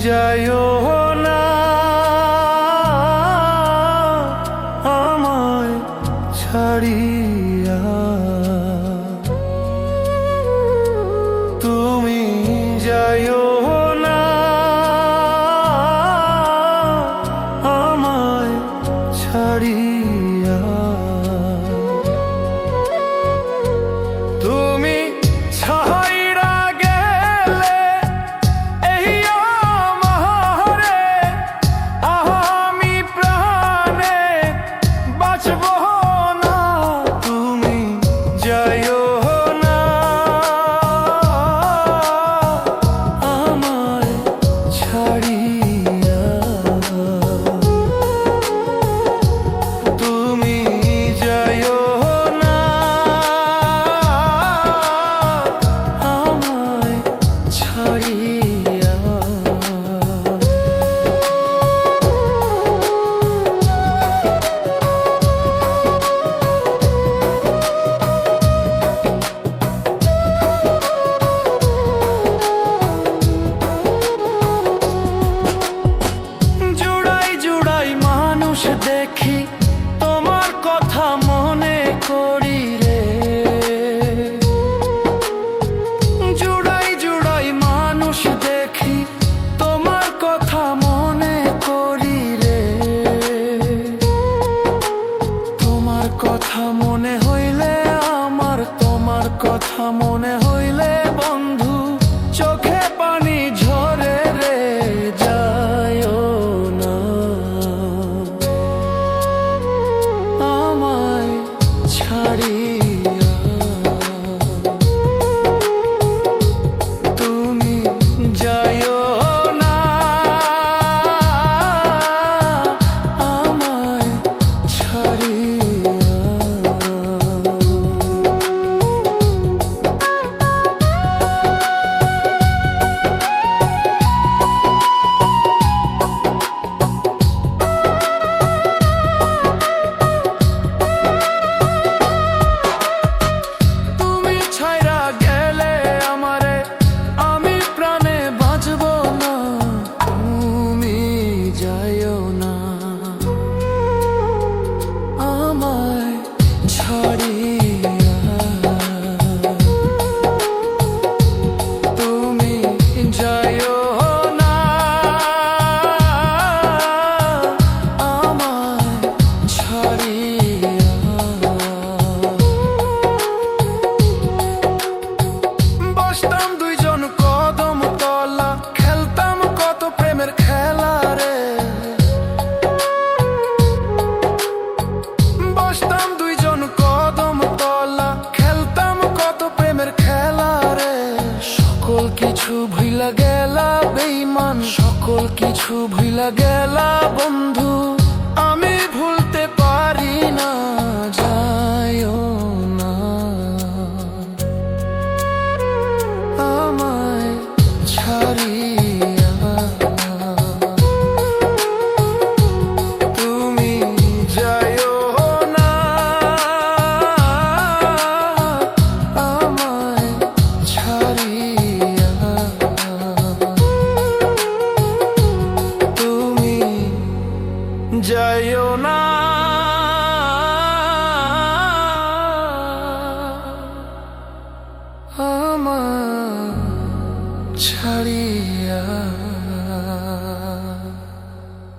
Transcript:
যায় te. ঝড়ে সকল কিছু ভুলা গেলা বন্ধু। আমার ছাড়িয়া